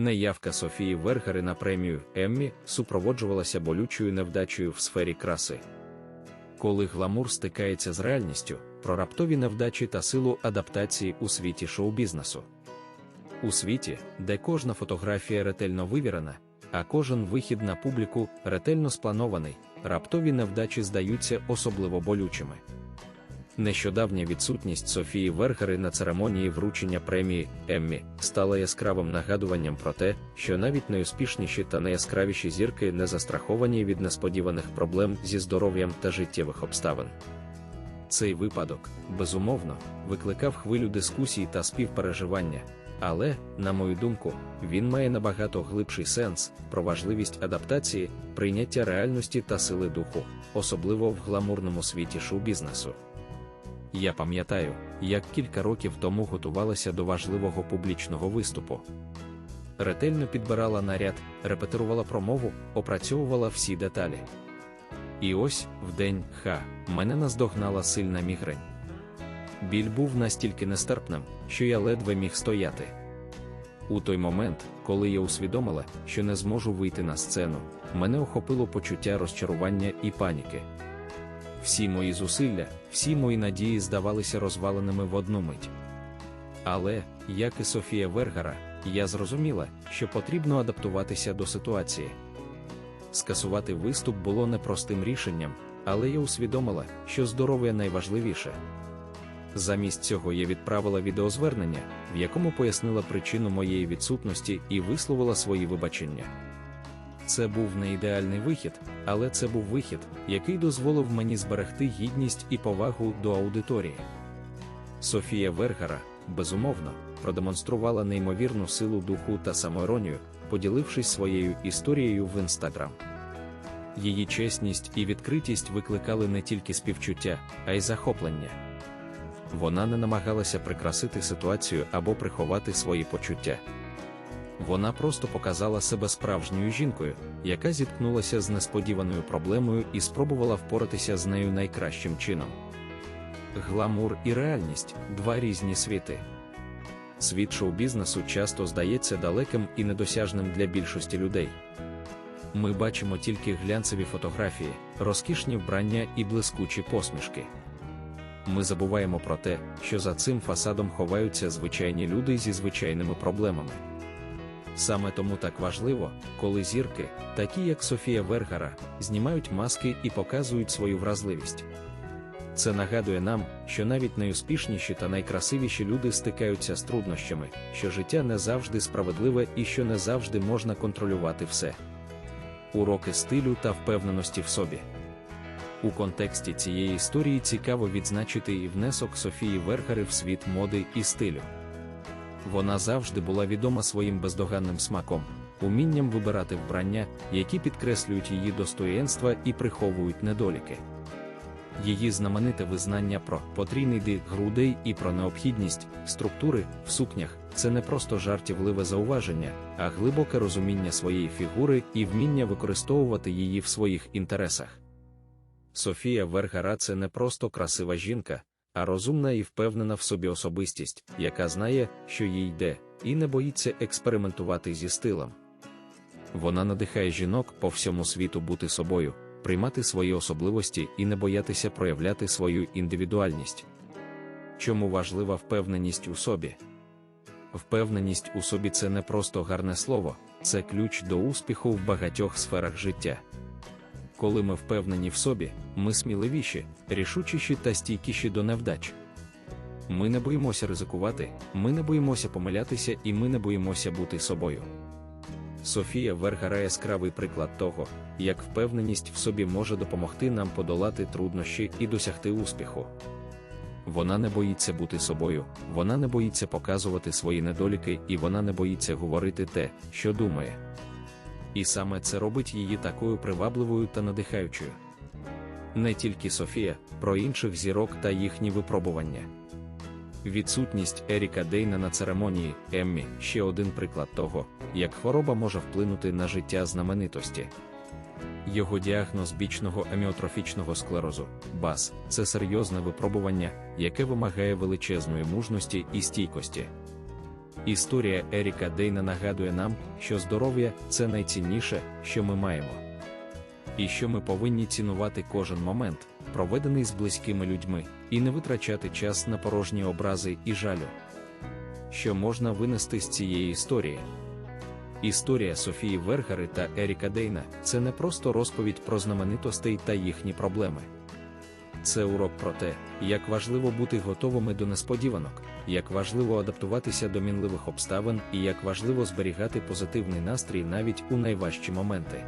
Неявка Софії Вергери на премію Еммі супроводжувалася болючою невдачею в сфері краси. Коли гламур стикається з реальністю, про раптові невдачі та силу адаптації у світі шоу-бізнесу. У світі, де кожна фотографія ретельно вивірена, а кожен вихід на публіку ретельно спланований, раптові невдачі здаються особливо болючими. Нещодавня відсутність Софії Вергери на церемонії вручення премії Еммі стала яскравим нагадуванням про те, що навіть найуспішніші та найяскравіші зірки не застраховані від несподіваних проблем зі здоров'ям та життєвих обставин. Цей випадок, безумовно, викликав хвилю дискусій та співпереживання, але, на мою думку, він має набагато глибший сенс про важливість адаптації, прийняття реальності та сили духу, особливо в гламурному світі шоу-бізнесу. Я пам'ятаю, як кілька років тому готувалася до важливого публічного виступу. Ретельно підбирала наряд, репетирувала промову, опрацьовувала всі деталі. І ось, в день ха, мене наздогнала сильна мігрень. Біль був настільки нестерпним, що я ледве міг стояти. У той момент, коли я усвідомила, що не зможу вийти на сцену, мене охопило почуття розчарування і паніки. Всі мої зусилля, всі мої надії здавалися розваленими в одну мить. Але, як і Софія Вергара, я зрозуміла, що потрібно адаптуватися до ситуації. Скасувати виступ було непростим рішенням, але я усвідомила, що здоров'я найважливіше. Замість цього я відправила відеозвернення, в якому пояснила причину моєї відсутності і висловила свої вибачення. Це був не ідеальний вихід, але це був вихід, який дозволив мені зберегти гідність і повагу до аудиторії. Софія Вергара, безумовно, продемонструвала неймовірну силу духу та самоіронію, поділившись своєю історією в інстаграм. Її чесність і відкритість викликали не тільки співчуття, а й захоплення. Вона не намагалася прикрасити ситуацію або приховати свої почуття. Вона просто показала себе справжньою жінкою, яка зіткнулася з несподіваною проблемою і спробувала впоратися з нею найкращим чином. Гламур і реальність два різні світи. Світ шоу-бізнесу часто здається далеким і недосяжним для більшості людей. Ми бачимо тільки глянцеві фотографії, розкішні вбрання і блискучі посмішки. Ми забуваємо про те, що за цим фасадом ховаються звичайні люди зі звичайними проблемами. Саме тому так важливо, коли зірки, такі як Софія Вергара, знімають маски і показують свою вразливість. Це нагадує нам, що навіть найуспішніші та найкрасивіші люди стикаються з труднощами, що життя не завжди справедливе і що не завжди можна контролювати все. Уроки стилю та впевненості в собі. У контексті цієї історії цікаво відзначити і внесок Софії Вергари в світ моди і стилю. Вона завжди була відома своїм бездоганним смаком, умінням вибирати вбрання, які підкреслюють її достоєнства і приховують недоліки. Її знамените визнання про потрійний дик грудей і про необхідність структури в сукнях це не просто жартівливе зауваження, а глибоке розуміння своєї фігури і вміння використовувати її в своїх інтересах. Софія Вергара це не просто красива жінка, а розумна і впевнена в собі особистість, яка знає, що їй йде, і не боїться експериментувати зі стилем. Вона надихає жінок по всьому світу бути собою, приймати свої особливості і не боятися проявляти свою індивідуальність. Чому важлива впевненість у собі? Впевненість у собі це не просто гарне слово, це ключ до успіху в багатьох сферах життя. Коли ми впевнені в собі, ми сміливіші, рішучіші та стійкіші до невдач. Ми не боїмося ризикувати, ми не боїмося помилятися і ми не боїмося бути собою. Софія Вергара яскравий приклад того, як впевненість в собі може допомогти нам подолати труднощі і досягти успіху. Вона не боїться бути собою, вона не боїться показувати свої недоліки і вона не боїться говорити те, що думає. І саме це робить її такою привабливою та надихаючою. Не тільки Софія, про інших зірок та їхні випробування. Відсутність Еріка Дейна на церемонії Еммі ще один приклад того, як хвороба може вплинути на життя знаменитості. Його діагноз бічного аміотрофічного склерозу БАС це серйозне випробування, яке вимагає величезної мужності і стійкості. Історія Еріка Дейна нагадує нам, що здоров'я це найцінніше, що ми маємо. І що ми повинні цінувати кожен момент, проведений з близькими людьми, і не витрачати час на порожні образи і жалю. Що можна винести з цієї історії? Історія Софії Вергари та Еріка Дейна це не просто розповідь про знаменитостей та їхні проблеми. Це урок про те, як важливо бути готовими до несподіванок, як важливо адаптуватися до мінливих обставин і як важливо зберігати позитивний настрій навіть у найважчі моменти.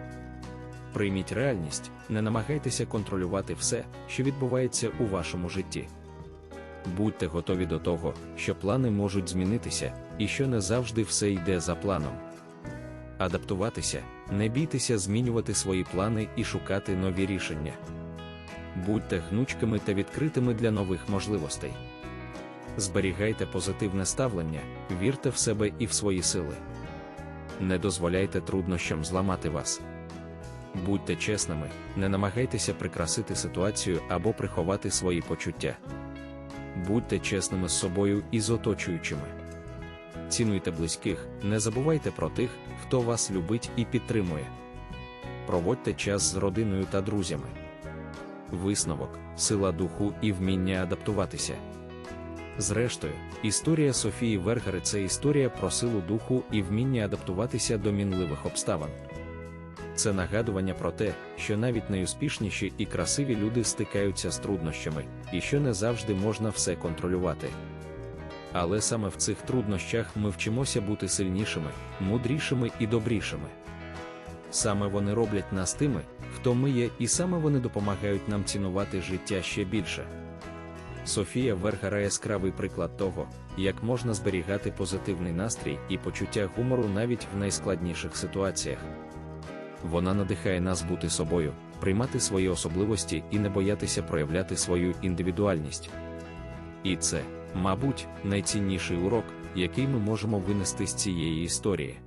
Прийміть реальність, не намагайтеся контролювати все, що відбувається у вашому житті. Будьте готові до того, що плани можуть змінитися, і що не завжди все йде за планом. Адаптуватися, не бійтеся змінювати свої плани і шукати нові рішення. Будьте гнучкими та відкритими для нових можливостей. Зберігайте позитивне ставлення, вірте в себе і в свої сили. Не дозволяйте труднощам зламати вас. Будьте чесними, не намагайтеся прикрасити ситуацію або приховати свої почуття. Будьте чесними з собою і з оточуючими. Цінуйте близьких, не забувайте про тих, хто вас любить і підтримує. Проводьте час з родиною та друзями. Висновок, сила духу і вміння адаптуватися. Зрештою, історія Софії Вергари це історія про силу духу і вміння адаптуватися до мінливих обставин. Це нагадування про те, що навіть найуспішніші і красиві люди стикаються з труднощами, і що не завжди можна все контролювати. Але саме в цих труднощах ми вчимося бути сильнішими, мудрішими і добрішими. Саме вони роблять нас тими, хто ми є, і саме вони допомагають нам цінувати життя ще більше. Софія Вергара яскравий приклад того, як можна зберігати позитивний настрій і почуття гумору навіть в найскладніших ситуаціях. Вона надихає нас бути собою, приймати свої особливості і не боятися проявляти свою індивідуальність. І це, мабуть, найцінніший урок, який ми можемо винести з цієї історії.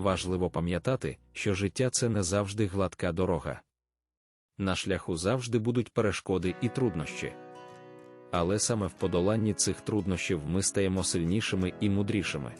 Важливо пам'ятати, що життя це не завжди гладка дорога. На шляху завжди будуть перешкоди і труднощі. Але саме в подоланні цих труднощів ми стаємо сильнішими і мудрішими.